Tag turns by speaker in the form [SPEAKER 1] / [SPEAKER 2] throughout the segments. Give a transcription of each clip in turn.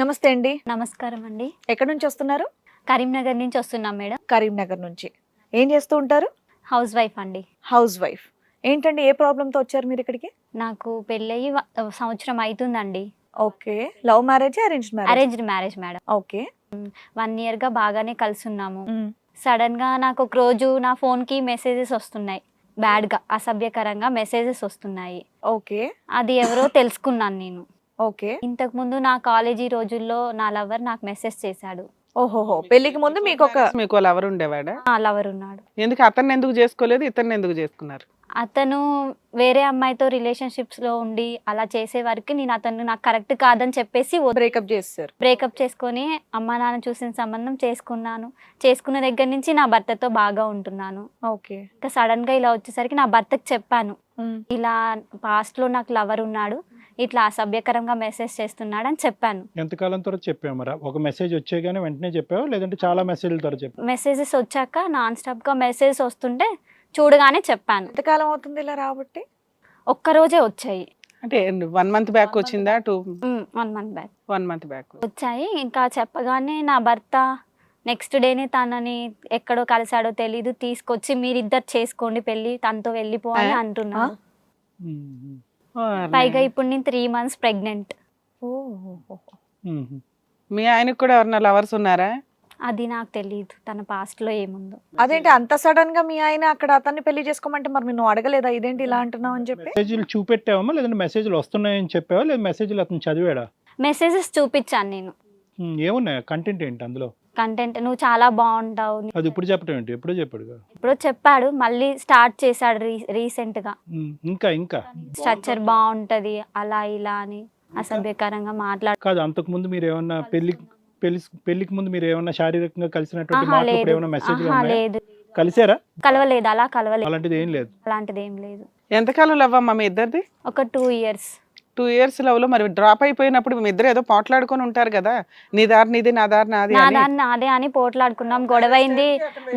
[SPEAKER 1] నమస్తే అండి.
[SPEAKER 2] నమస్కారం అండి.
[SPEAKER 1] ఎక్కడి నుంచి వస్తున్నారు?
[SPEAKER 2] కరీంనగర్ నుంచి వస్తున్నాం మేడం.
[SPEAKER 1] కరీంనగర్ నుంచి. ఏం చేస్తూ ఉంటారు?
[SPEAKER 2] హౌస్ వైఫ్ అండి.
[SPEAKER 1] Housewife. ఏంటండి ఏ ప్రాబ్లంతో వచ్చారు మీరు ఇక్కడికి?
[SPEAKER 2] నాకు పెళ్ళయి సంవత్సరం అవుతుందండి
[SPEAKER 1] okay. Love marriage arrange marriage?
[SPEAKER 2] Arranged marriage madam.
[SPEAKER 1] Okay.
[SPEAKER 2] One ఇయర్గా బాగానే కలిసి ఉన్నాము సడన్గా నాకు ఒక రోజు నా ఫోన్కి మెసేజెస్ వస్తున్నాయి. బ్యాడ్గా అసభ్యకరంగా మెసేజెస్ వస్తున్నాయి.
[SPEAKER 1] ఓకే.
[SPEAKER 2] అది ఎవరో తెలుసుకున్నాను నేను.
[SPEAKER 1] ఓకే.
[SPEAKER 2] ఇంతకు ముందు నా కాలేజీ రోజుల్లో నా లవర్ నాకు మెసేజ్ చేశాడు.
[SPEAKER 1] ఓహోహో. పెళ్ళికి ముందు మీకు ఒక
[SPEAKER 3] మీకు లవర్ ఉండేవాడా?
[SPEAKER 2] నా లవర్ ఉన్నాడు.
[SPEAKER 3] ఎందుకు అతన్ని ఎందుకు చేసుకోలేదు ఇతన్ని ఎందుకు చేసుకున్నారు?
[SPEAKER 2] అతను వేరే అమ్మాయితో రిలేషన్షిప్స్లో ఉండి అలా చేసే వరకు నేను అతను నాకు కరెక్ట్ కాదని చెప్పేసి
[SPEAKER 1] బ్రేకప్ చేస్తారు
[SPEAKER 2] బ్రేకప్ చేసుకొని అమ్మ నాన్న చూసిన సంబంధం చేసుకున్నాను. చేసుకున్న దగ్గర నుంచి నా భర్తతో బాగా ఉంటున్నాను.
[SPEAKER 1] ఓకే.
[SPEAKER 2] ఇంకా సడన్గా ఇలా వచ్చేసరికి నా భర్తకు చెప్పాను. ఇలా పాస్ట్లో నాకు లవర్ ఉన్నాడు. ఇట్లా అసభ్యకరంగా మెసేజ్ చేస్తున్నాడు అని చెప్పాను.
[SPEAKER 4] ఎంతకాలం తర్వాత చెప్పావు మరి? ఒక మెసేజ్ వచ్చే కానీ వెంటనే చెప్పావు? లేదంటే చాలా మెసేజ్ల ద్వారా చెప్పావు?
[SPEAKER 2] మెసేజెస్ వచ్చాక నాన్ స్టాప్గా మెసేజెస్ వస్తుంటే చూడగానే చెప్పాను.
[SPEAKER 1] ఎంతకాలం అవుతుంది ఇలా రాబట్టి
[SPEAKER 2] ఒక్క రోజే వచ్చాయి.
[SPEAKER 3] అంటే వన్ మంత్ బ్యాక్ వచ్చిందా? Two
[SPEAKER 2] one month back
[SPEAKER 3] one month back
[SPEAKER 2] వచ్చాయి. ఇంకా చెప్పగానే నా భర్త నెక్స్ట్ డేనే తనని ఎక్కడో కలిసాడో తెలీదు తీసుకొచ్చి మీరిద్దరు చేసుకోండి పెళ్ళి తనతో వెళ్ళిపో అని
[SPEAKER 3] ఆ?
[SPEAKER 2] అంటున్నారు
[SPEAKER 4] ఉమ్,
[SPEAKER 2] పైగా ఇప్పుడు నేను త్రీ మంత్స్ ప్రెగ్నెంట్.
[SPEAKER 3] మీ ఆయనకు కూడా ఎవరన్నా లవర్స్ ఉన్నారా?
[SPEAKER 2] అది నాకు తెలియదు తన పాస్ట్లో ఏముందో.
[SPEAKER 1] అదేంటి అంత సడన్గా మీ ఆయన అక్కడ అతన్ని పెళ్ళి చేసుకోమంటే మరి నువ్వు అడగలేదా? ఇదేంటి ఇలా అంటున్నావు అని చెప్పి?
[SPEAKER 4] మెసేజ్లు చూపెట్టావమ్మా? లేదంటే మెసేజ్లు వస్తున్నాయని చెప్పావా? లేదా మెసేజ్లు అతను చదివాడా?
[SPEAKER 2] మెసేజెస్ చూపించాను నేను.
[SPEAKER 4] ఏమున్నాయి? కంటెంట్ ఏంటి అందులో?
[SPEAKER 2] కంటెంట్ నువ్వు చాలా బాగుంటావు
[SPEAKER 4] అది ఇప్పుడు చెప్పడం ఏంటి? ఎప్పుడో చెప్పాడు.
[SPEAKER 2] ఎప్పుడో చెప్పాడు మళ్ళీ స్టార్ట్ చేశాడు
[SPEAKER 4] రీసెంట్గా ఇంకా ఇంకా.
[SPEAKER 2] స్ట్రక్చర్ బాగుంటది అలా ఇలా అని అసభ్యకరంగా మాట్లాడు.
[SPEAKER 4] కాదు అంతకు ముందు మీరు ఏమన్నా పెళ్ళి పెళ్ళి పెళ్ళికి ముందు మీరు ఏమన్నా శారీరకంగా కలిసినటువంటి మాటలు ఏమైనా ఉన్నాయా?
[SPEAKER 2] లేదు.
[SPEAKER 4] కలిసారా?
[SPEAKER 2] కలవలేదు అలా కలవలేదు.
[SPEAKER 4] అలాంటిది ఏం లేదు.
[SPEAKER 2] అలాంటిది ఏం లేదు.
[SPEAKER 3] ఎంతకాలం లవ్ అమ్మా మీ ఇద్దరిది?
[SPEAKER 2] ఒక టూ ఇయర్స్
[SPEAKER 3] టూ ఇయర్స్ లవ్లో మరి డ్రాప్ అయిపోయినప్పుడు మీ ఇద్దరు ఏదో పోట్లాడుకొని ఉంటారు కదా? నీ దారి నీది నా దారి నాది
[SPEAKER 2] నా నాదే అని పోట్లాడుకున్నాం. గొడవైంది.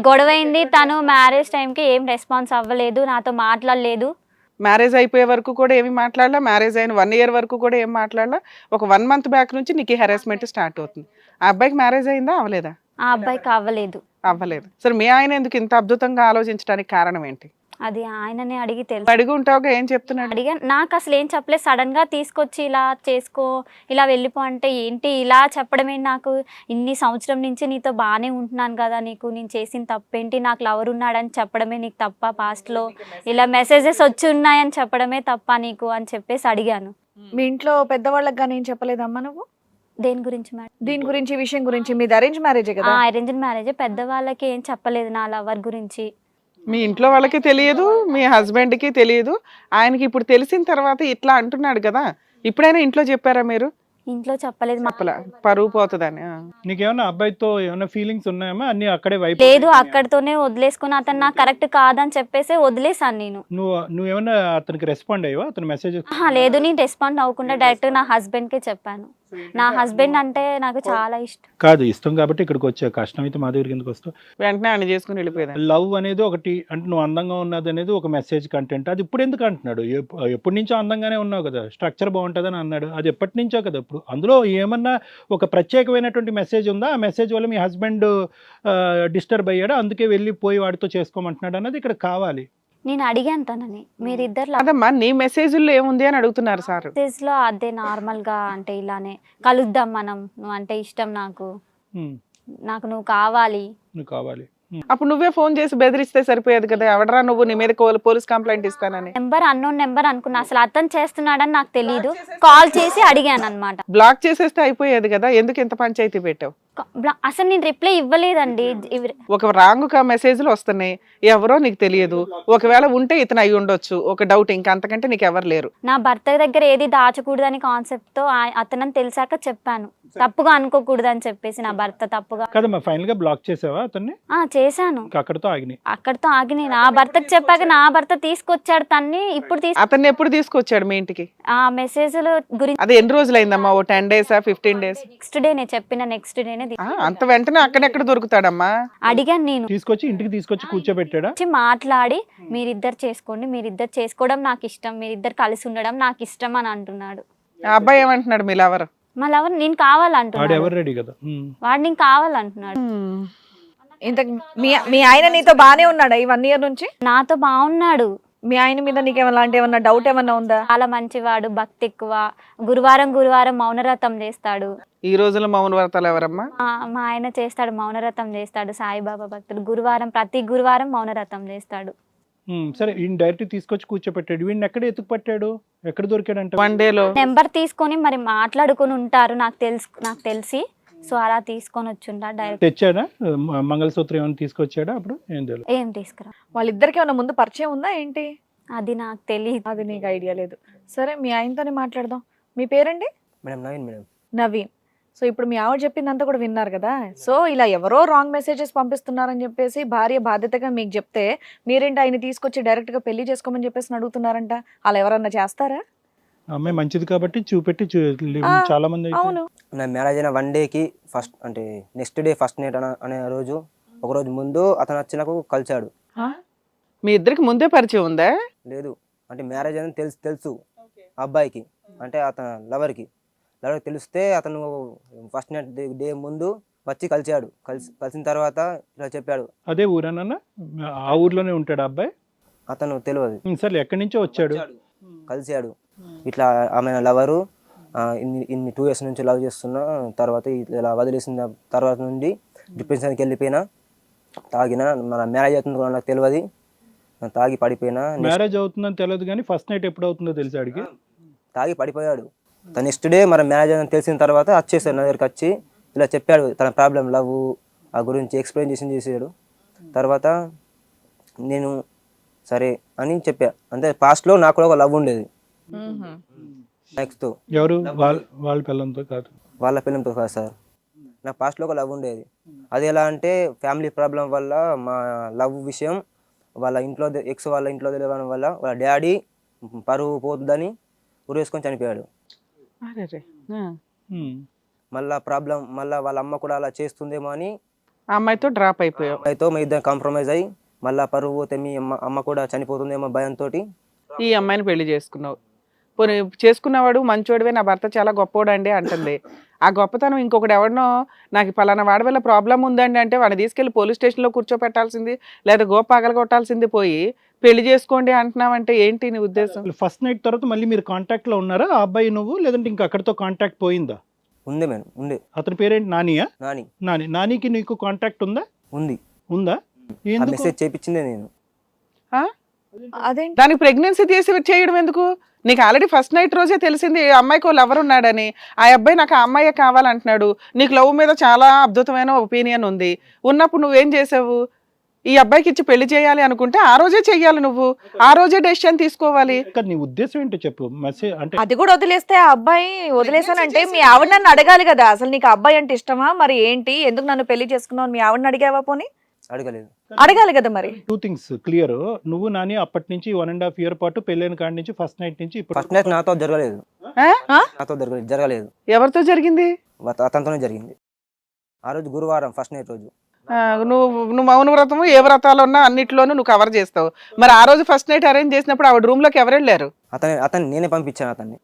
[SPEAKER 2] గొడవైంది. తను మ్యారేజ్ టైంకి ఏం రెస్పాన్స్ అవ్వలేదు. నాతో మాట్లాడలేదు.
[SPEAKER 3] మ్యారేజ్ అయిపోయే వరకు కూడా ఏమి మాట్లాడలా? మ్యారేజ్ అయిన వన్ ఇయర్ వరకు కూడా ఏం మాట్లాడలా? ఒక వన్ మంత్ బ్యాక్ నుంచి నీకు హెరాస్మెంట్ స్టార్ట్ అవుతుంది. ఆ అబ్బాయికి మ్యారేజ్ అయిందా? అవలేదా
[SPEAKER 2] ఆ అబ్బాయికి అవ్వలేదు.
[SPEAKER 3] అవ్వలేదు. సరే మీ ఆయన ఎందుకు ఇంత అద్భుతంగా ఆలోచించడానికి కారణం ఏంటి?
[SPEAKER 2] అది ఆయననే అడిగి తెలుసు.
[SPEAKER 3] ఏం చెప్తున్నాడు?
[SPEAKER 2] అడిగా నాకు అసలు ఏం చెప్పలేదు. సడన్గా తీసుకొచ్చి ఇలా చేసుకో ఇలా వెళ్ళిపో అంటే ఏంటి? ఇలా చెప్పడమే నాకు? ఇన్ని సంవత్సరం నుంచి నీతో బాగానే ఉంటున్నాను కదా నీకు. నేను చేసిన తప్పేంటి? నాకు లవర్ ఉన్నాడని చెప్పడమే నీకు తప్ప past లో ఇలా మెసేజెస్ వచ్చి ఉన్నాయని చెప్పడమే తప్ప నీకు అని చెప్పేసి అడిగాను.
[SPEAKER 1] మీ ఇంట్లో పెద్దవాళ్ళకి కానీ ఏం చెప్పలేదమ్మా నువ్వు?
[SPEAKER 2] దేని గురించి మేడం
[SPEAKER 1] దీని గురించి ఈ విషయం గురించి. మీది అరేంజ్ మ్యారేజే కదా?
[SPEAKER 2] అరేంజ్ మ్యారేజ్ పెద్దవాళ్ళకి ఏం చెప్పలేదు నా లవర్ గురించి.
[SPEAKER 3] మీ ఇంట్లో వాళ్ళకి తెలియదు మీ హస్బెండ్కి తెలియదు. ఆయనకి ఇప్పుడు తెలిసిన తర్వాత ఇట్లా అంటున్నాడు కదా ఇప్పుడైనా ఇంట్లో చెప్పారా మీరు?
[SPEAKER 2] ఇంట్లో చెప్పలేదు మా
[SPEAKER 3] చెప్పలా పరువు పోతుందని ఆ.
[SPEAKER 4] నీకేమన్నా అబ్బాయితో ఏమైనా ఫీలింగ్స్ ఉన్నాయమ్మా? అన్ని అక్కడే వైపు
[SPEAKER 2] లేదు అక్కడితోనే వదిలేసుకుని అతను నాకు కరెక్ట్ కాదని చెప్పేసి వదిలేసాను నేను.
[SPEAKER 4] నువ్వు నువ్వేమన్నా అతనికి రెస్పాండ్ అయ్యావా? అతని మెసేజ్
[SPEAKER 2] ఆహా, లేదు నేను రెస్పాండ్ అవ్వకుండా డైరెక్ట్ నా హస్బెండ్ కే చెప్పాను. నా హస్బెండ్ అంటే నాకు చాలా ఇష్టం.
[SPEAKER 4] కాదు ఇష్టం కాబట్టి ఇక్కడికి వచ్చా. కష్టం అయితే మా దగ్గరికి ఎందుకు వస్తావు
[SPEAKER 3] వెంటనే ఆయన చేసుకుని వెళ్ళిపోయేదాన్ని.
[SPEAKER 4] లవ్ అనేది ఒకటి అంటే నువ్వు అందంగా ఉన్నది అనేది ఒక మెసేజ్ కంటెంట్ అది ఇప్పుడు ఎందుకు అంటున్నాడు? ఎప్- ఎప్పటి నుంచో అందంగానే ఉన్నావు కదా. స్ట్రక్చర్ బాగుంటుందని అన్నాడు. అది ఎప్పటి నుంచో కదా ఇప్పుడు. అందులో ఏమన్నా ఒక ప్రత్యేకమైనటువంటి మెసేజ్ ఉందా? ఆ మెసేజ్ వల్ల మీ హస్బెండ్ డిస్టర్బ్ అయ్యాడు? అందుకే వెళ్ళి పోయి వాడితో చేసుకోమంటున్నాడు అన్నది ఇక్కడ కావాలి.
[SPEAKER 2] నేను అడిగాను తనని మీరిద్దరు
[SPEAKER 3] అదమ్మా నీ మెసేజ్లో ఏముంది అని అడుగుతున్నారు సార్.
[SPEAKER 2] మెసేజ్లో అదే నార్మల్గా అంటే ఇలానే కలుద్దాం మనం నువ్వు అంటే ఇష్టం నాకు. నాకు నువ్వు కావాలి.
[SPEAKER 4] నువ్వు కావాలి.
[SPEAKER 3] అప్పుడు నువ్వే ఫోన్ చేసి బెదిరిస్తే సరిపోయేది కదా. ఎవడరా నువ్వు నీ మీద పోలీస్ కంప్లైంట్ ఇస్తానని.
[SPEAKER 2] నెంబర్ అన్నోన్ నెంబర్ అనుకున్నా. అసలు అతను చేస్తున్నాడని నాకు తెలియదు కాల్ చేసి అడిగాను అనమాట
[SPEAKER 3] బ్లాక్ చేసేస్తే అయిపోయేది కదా. ఎందుకు ఇంత పంచాయతీ పెట్టావు?
[SPEAKER 2] అసలు నేను రిప్లై ఇవ్వలేదండి. ఇవి-
[SPEAKER 3] ఒక రాంగ్ మెసేజ్లు వస్తున్నాయి. ఎవరో నీకు తెలియదు. ఒకవేళ ఉంటే ఇతను అయి ఉండొచ్చు. ఒక డౌట్ ఇంకా అంతకంటే నీకు ఎవరు లేరు.
[SPEAKER 2] నా భర్త దగ్గర ఏది దాచకూడదని కాన్సెప్ట్తో అతనని తెలిసాక చెప్పాను. తప్పుగా అనుకోకూడదని చెప్పేసి నా భర్త తప్పుగా
[SPEAKER 4] కదమ్మా ఫైనల్గా బ్లాక్ చేసావా అతన్ని?
[SPEAKER 2] ఆ చేశాను.
[SPEAKER 4] అక్కడితో ఆగినాయి.
[SPEAKER 2] అక్కడితో ఆగి నేను ఆ భర్తకు చెప్పాక నా భర్త తీసుకొచ్చాడు తన్ని ఇప్పుడు తీసు
[SPEAKER 3] అతన్ని ఎప్పుడు తీసుకొచ్చాడు మీ ఇంటికి?
[SPEAKER 2] ఆ మెసేజ్ల గురించి
[SPEAKER 3] అది ఎన్ని రోజులైందమ్మా? ఓ టెన్ డేసా ఫిఫ్టీన్ డేస్?
[SPEAKER 2] నెక్స్ట్ డే నేను చెప్పిన నెక్స్ట్ డేనే
[SPEAKER 3] అంత వెంటనే అక్కడెక్కడ దొరుకుతాడమ్మా?
[SPEAKER 2] అడిగాను నేను.
[SPEAKER 4] తీసుకొచ్చి ఇంటికి తీసుకొచ్చి కూర్చోబెట్టాడా?
[SPEAKER 2] వచ్చి మాట్లాడి మీరిద్దరు చేసుకోండి మీరిద్దరు చేసుకోవడం నాకు ఇష్టం మీరిద్దరు కలిసి ఉండడం నాకు ఇష్టం అని అంటున్నాడు.
[SPEAKER 3] ఆ అబ్బాయి ఏమంటున్నాడు మీ లవర్?
[SPEAKER 2] మళ్ళీ ఎవరు నేను కావాలంటున్నాడు.
[SPEAKER 4] ఎవరు రెడీ కదా? ఉమ్.
[SPEAKER 2] వాడు నేను కావాలంటున్నాడు.
[SPEAKER 1] ఇంత మీ మీ ఆయన నీతో బానే ఉన్నాడా ఈ వన్ ఇయర్ నుంచి?
[SPEAKER 2] నాతో బాగున్నాడు
[SPEAKER 1] మీ ఆయన మీద నీకు అలాంటి ఏమన్నా డౌట్ ఏమన్నా ఉందా?
[SPEAKER 2] చాలా మంచివాడు భక్తి ఎక్కువ. గురువారం గురువారం మౌనరథం చేస్తాడు.
[SPEAKER 3] ఈ రోజుల్లో మౌన వ్రతాలు ఎవరమ్మా?
[SPEAKER 2] మా- మా ఆయన చేస్తాడు మౌనరథం చేస్తాడు సాయిబాబా భక్తుడు గురువారం ప్రతి గురువారం మౌనరథం చేస్తాడు.
[SPEAKER 4] సరే ఈయన డైరెక్ట్ తీసుకొచ్చి కూర్చోపెట్టాడు. వీడిని ఎక్కడ ఎత్తుకు పట్టాడు ఎక్కడ దొరికాడంట?
[SPEAKER 3] వన్ డేలో
[SPEAKER 2] నెంబర్ తీసుకొని మరి మాట్లాడుకొని ఉంటారు నాకు తెలుసు నాకు తెలిసి. సో అలా తీసుకొని వచ్చుంటా డైరెక్ట్.
[SPEAKER 4] తెచ్చాడా? మ- మంగళసూత్రం ఏమైనా తీసుకొచ్చాడా అప్పుడు? ఏం తెలియదు
[SPEAKER 2] ఏం తీసుకురా.
[SPEAKER 1] వాళ్ళిద్దరికి ఏమన్నా ముందు పరిచయం ఉందా ఏంటి?
[SPEAKER 2] అది నాకు తెలియదు
[SPEAKER 1] అది నీకు ఐడియా లేదు. సరే మీ ఆయనతోనే మాట్లాడదాం. మీ పేరండి?
[SPEAKER 5] Madam Naveen madam.
[SPEAKER 1] Naveen. So ఇప్పుడు మీ ఆవిడ చెప్పిందంతా కూడా విన్నారు కదా? సో ఇలా ఎవరో రాంగ్ మెసేజెస్ పంపిస్తున్నారని చెప్పేసి భార్య బాధ్యతగా మీకు చెప్తే మీరేంటి ఆయన తీసుకొచ్చి డైరెక్ట్గా పెళ్ళి చేసుకోమని చెప్పేసి అడుగుతున్నారంట? అలా ఎవరన్నా చేస్తారా?
[SPEAKER 4] అమ్మాయి మంచిది కాబట్టి చూపెట్టి చాలా మంది
[SPEAKER 1] అవును.
[SPEAKER 5] నా మ్యారేజ్ అయిన వన్ డేకి ఫస్ట్ అంటే నెక్స్ట్ డే ఫస్ట్ నైట్ అన అనే రోజు ఒక రోజు ముందు అతను వచ్చి నాకు కలిశాడు.
[SPEAKER 1] ఆ?
[SPEAKER 3] మీ ఇద్దరికి ముందే పరిచయం ఉందా?
[SPEAKER 5] లేదు. అంటే మ్యారేజ్ అని తెలుసు తెలుసు. అబ్బాయికి అంటే అతను లవర్కి లవర్కి తెలిస్తే అతను ఫస్ట్ నైట్ డే ముందు వచ్చి కలిశాడు కలిసి కలిసిన తర్వాత ఇలా చెప్పాడు.
[SPEAKER 4] అదే ఊరేనన్నా ఆ ఊర్లోనే ఉంటాడు అబ్బాయి?
[SPEAKER 5] అతను తెలియదు
[SPEAKER 4] సరే ఎక్కడి నుంచో వచ్చాడు?
[SPEAKER 5] కలిశాడు ఇట్లా ఆమె లవరు ఇన్ని ఇన్ని టూ ఇయర్స్ నుంచి లవ్ చేస్తున్నా తర్వాత ఇలా వదిలేసిన తర్వాత నుండి డిప్రెషన్కి వెళ్ళిపోయినా తాగిన మన మ్యారేజ్ అవుతుంది కూడా నాకు తెలియదు తాగి పడిపోయినా
[SPEAKER 4] మ్యారేజ్ అవుతుందని తెలియదు కానీ ఫస్ట్ నైట్ ఎప్పుడు అవుతుందో తెలుసు ఆడికి?
[SPEAKER 5] తాగి పడిపోయాడు. తన నెక్స్ట్ డే మన మ్యారేజ్ అని తెలిసిన తర్వాత వచ్చేసాడు నా దగ్గరికి వచ్చి ఇలా చెప్పాడు తన ప్రాబ్లం లవ్ ఆ గురించి ఎక్స్ప్లెయిన్ చేసి చేసాడు తర్వాత నేను సరే అని చెప్పా. అంటే పాస్ట్లో నాకు కూడా ఒక లవ్ ఉండేది. నెక్స్ట్
[SPEAKER 4] ఎవరు? వాళ్ళ వాళ్ళ పిల్లలతో కాదు.
[SPEAKER 5] వాళ్ళ పిల్లలతో కాదు సార్. నా పాస్ట్లో ఒక లవ్ ఉండేది. అది ఎలా అంటే ఫ్యామిలీ ప్రాబ్లం వల్ల మా లవ్ విషయం వాళ్ళ ఇంట్లో ఎక్స్ వాళ్ళ ఇంట్లో తెలియడం వల్ల వాళ్ళ డాడీ పరువు పోతుందని ఉరేసుకొని చనిపోయాడు. మళ్ళా ప్రాబ్లం మళ్ళా వాళ్ళ అమ్మ కూడా అలా చేస్తుందేమో అని
[SPEAKER 3] ఆ అమ్మాయితో డ్రాప్ అయిపోయావు.
[SPEAKER 5] అయితే మీ ఇద్దరు కాంప్రమైజ్ అయ్యి మళ్ళా పరువు పోతే మీ అమ్మ అమ్మ కూడా చనిపోతుందేమో భయంతో
[SPEAKER 3] ఈ అమ్మాయిని పెళ్ళి చేసుకున్నావు. పోనీ చేసుకున్నవాడు మంచోడివే నా భర్త చాలా గొప్పోడు అండి అంటుంది. ఆ గొప్పతనం ఇంకొకటి ఎవడనో నాకు పలానా వాడి వల్ల ప్రాబ్లం ఉందండి అంటే వాడిని తీసుకెళ్ళి పోలీస్ స్టేషన్లో కూర్చోపెట్టాల్సింది లేదా గో పగలగొట్టాల్సింది పోయి పెళ్ళి చేసుకోండి అంటున్నావంటే ఏంటి నీ ఉద్దేశం?
[SPEAKER 4] ఫస్ట్ నైట్ తర్వాత మళ్ళీ మీరు కాంటాక్ట్లో ఉన్నారా? ఆ అబ్బాయి నువ్వు లేదంటే ఇంకా అక్కడితో కాంటాక్ట్ పోయిందా?
[SPEAKER 5] ఉంది మేడం ఉంది.
[SPEAKER 4] అతని పేరేంటి? నానియా?
[SPEAKER 5] నాని.
[SPEAKER 4] నాని. నానికి నీకు కాంటాక్ట్ ఉందా?
[SPEAKER 5] ఉంది.
[SPEAKER 4] ఉందా? ఎందుకు?
[SPEAKER 5] మెసేజ్ చేపించిందే నేను.
[SPEAKER 3] ఆ?
[SPEAKER 1] అదేంటి?
[SPEAKER 3] దానికి ప్రెగ్నెన్సీ తీసి చేయడం ఎందుకు? నీకు ఆల్రెడీ ఫస్ట్ నైట్ రోజే తెలిసింది ఈ అమ్మాయికి లవర్ ఉన్నాడని. ఆ అబ్బాయి నాకు ఆ అమ్మాయే కావాలంటున్నాడు. నీకు లవ్ మీద చాలా అద్భుతమైన ఒపీనియన్ ఉంది. ఉన్నప్పుడు నువ్వేం చేసావు? ఈ అబ్బాయికి ఇచ్చి పెళ్ళి చేయాలి అనుకుంటే ఆ రోజే చెయ్యాలి నువ్వు. ఆ రోజే డెసిషన్ తీసుకోవాలి.
[SPEAKER 4] ఇక్కడ నీ ఉద్దేశం ఏంటో చెప్పు. మెసేజ్ అంటే
[SPEAKER 1] అది కూడా వదిలేస్తే ఆ అబ్బాయి వదిలేసానంటే మీ ఆవిడ నన్ను అడగాలి కదా. అసలు నీకు ఆ అబ్బాయి అంటే ఇష్టమా? మరి ఏంటి? ఎందుకు నన్ను పెళ్ళి చేసుకున్నావు? మీ ఆవిడని అడిగావా పోనీ?
[SPEAKER 5] అడగలేదు.
[SPEAKER 1] అడగాలి కదా మరి?
[SPEAKER 4] టూ థింగ్స్ క్లియర్ నువ్వు నాని అప్పటి నుంచి వన్ అండ్ హాఫ్ ఇయర్ పాటు పెళ్ళైన కాడి నుంచి ఫస్ట్ నైట్ నుంచి ఇప్పుడు
[SPEAKER 5] ఫస్ట్ నైట్ నాతో జరగలేదు.
[SPEAKER 3] ఆ?
[SPEAKER 5] నాతో జరగలేదు. జరగలేదు.
[SPEAKER 3] ఎవరితో జరిగింది?
[SPEAKER 5] అత- అతనితోనే జరిగింది. ఆ రోజు గురువారం ఫస్ట్ నైట్ రోజు.
[SPEAKER 3] ఆ, నువ్వు నువ్వు మౌన వ్రతము ఏ వ్రతాలు ఉన్నా అన్నిట్లోనూ నువ్వు కవర్ చేస్తావు. మరి ఆ రోజు ఫస్ట్ నైట్ అరేంజ్ చేసినప్పుడు ఆవిడ రూమ్లోకి ఎవరు వెళ్ళారు?
[SPEAKER 5] అతని అతన్ని నేనే పంపించాను అతన్ని.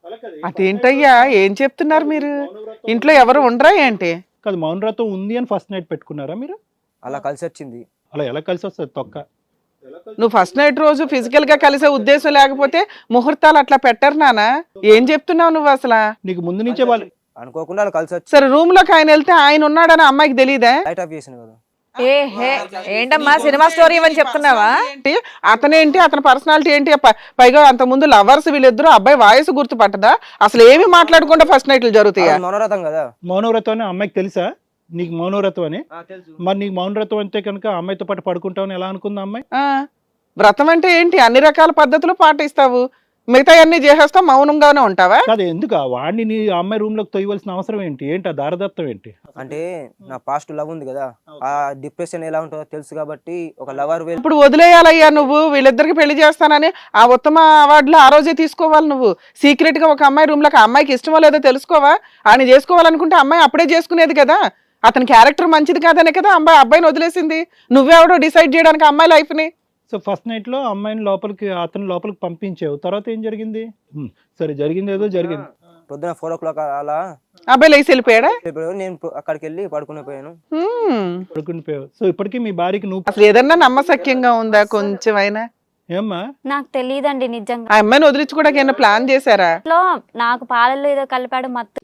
[SPEAKER 3] అదేంటయ్యా? ఏం చెప్తున్నారు మీరు? ఇంట్లో ఎవరు ఉండరా ఏంటి?
[SPEAKER 4] కాదు మౌనరథం ఉంది అని ఫస్ట్ నైట్ పెట్టుకున్నారా మీరు?
[SPEAKER 5] అలా కలిసి వచ్చింది
[SPEAKER 4] అలా ఎలా కలిసి వస్తుంది తొక్క?
[SPEAKER 3] నువ్వు ఫస్ట్ నైట్ రోజు ఫిజికల్గా కలిసే ఉద్దేశం లేకపోతే ముహూర్తాలు అట్లా పెట్టరు నానా? ఏం చెప్తున్నావు నువ్వు అసలు?
[SPEAKER 4] నీకు ముందు నుంచే వాళ్ళు
[SPEAKER 5] అనుకోకుండా అలా కలిసి వచ్చి
[SPEAKER 3] సరే రూమ్లోకి ఆయన వెళ్తే ఆయన ఉన్నాడని అమ్మాయికి తెలియదా
[SPEAKER 5] లైట్ ఆఫ్ చేసాను కదా.
[SPEAKER 1] ఏ హే ఏంటమ్మా సినిమా స్టోరీ ఇవని చెప్తున్నావా?
[SPEAKER 3] ఏంటి అతనేంటి అతని పర్సనాలిటీ ఏంటి? ప- పైగా అంత ముందు లవర్స్ వీళ్ళిద్దరు అబ్బాయి వాయిస్ గుర్తుపట్టదా? అసలు ఏమి మాట్లాడకుండా ఫస్ట్ నైట్లు జరుగుతాయా?
[SPEAKER 5] అది మనోరథం కదా.
[SPEAKER 4] మౌనవ్రతం అని అమ్మాయికి తెలుసా? నీకు మౌనవ్రతం అని
[SPEAKER 5] తెలుసు.
[SPEAKER 4] మరి నీకు మౌనవ్రతం అంటే కనుక అమ్మాయితో పాటు పడుకుంటావని ఎలా అనుకుందా అమ్మాయి?
[SPEAKER 3] ఆ, వ్రతం అంటే ఏంటి? అన్ని రకాల పద్ధతులు పాటిస్తావు. మిగతా అన్ని చేసేస్తావు మౌనంగానే ఉంటావా?
[SPEAKER 4] కాదు ఎందుకు? ఆ వాడిని నీ అమ్మాయి రూమ్లోకి తొయ్యవలసిన అవసరం ఏంటి? ఏంటి? ఆ దారదత్తం ఏంటి?
[SPEAKER 5] అంటే నా పాస్ట్ లవ్ ఉంది కదా. ఆ డిప్రెషన్ ఎలా ఉంటుందో తెలుసు కాబట్టి ఒక లవర్
[SPEAKER 3] ఇప్పుడు వదిలేయాలయ్యా నువ్వు? వీళ్ళిద్దరికి పెళ్ళి చేస్తానని ఆ ఉత్తమ అవార్డులు ఆ రోజే తీసుకోవాలి నువ్వు. సీక్రెట్గా ఒక అమ్మాయి రూమ్లోకి ఆ అమ్మాయికి ఇష్టమో లేదో తెలుసుకోవా? ఆయన చేసుకోవాలనుకుంటే అమ్మాయి అప్పుడే చేసుకునేది కదా. అతని క్యారెక్టర్ మంచిది కాదనే కదా అమ్మాయి అబ్బాయిని వదిలేసింది. నువ్వెవడో డిసైడ్ చేయడానికి అమ్మాయి లైఫ్ని
[SPEAKER 4] సో ఫస్ట్ నైట్లో అమ్మాయిని లోపలికి అతను లోపలికి పంపించావు. తర్వాత ఏం జరిగింది? సరే జరిగింది ఏదో జరిగింది.
[SPEAKER 5] పొద్దున ఫోర్ ఓ క్లాక్ అలా
[SPEAKER 3] అబ్బాయి లేచి వెళ్ళిపోయాడా?
[SPEAKER 5] ఇప్పుడు నేను అక్కడికి వెళ్ళి పడుకుని పోయాను.
[SPEAKER 4] పడుకుని పోయావు. సో ఇప్పటికీ మీ భార్యకి నువ్వు
[SPEAKER 3] అసలు ఏదన్నా నమ్మసక్యంగా ఉందా కొంచెం అయినా?
[SPEAKER 4] ఏమ్మా?
[SPEAKER 2] నాకు తెలియదండి నిజంగా.
[SPEAKER 3] ఆ అమ్మాయిని వదిలించుకోవడానికి ఏమైనా ప్లాన్ చేశారా?
[SPEAKER 2] నాకు పాలల్లో ఏదో కలిపాడు మత్తు.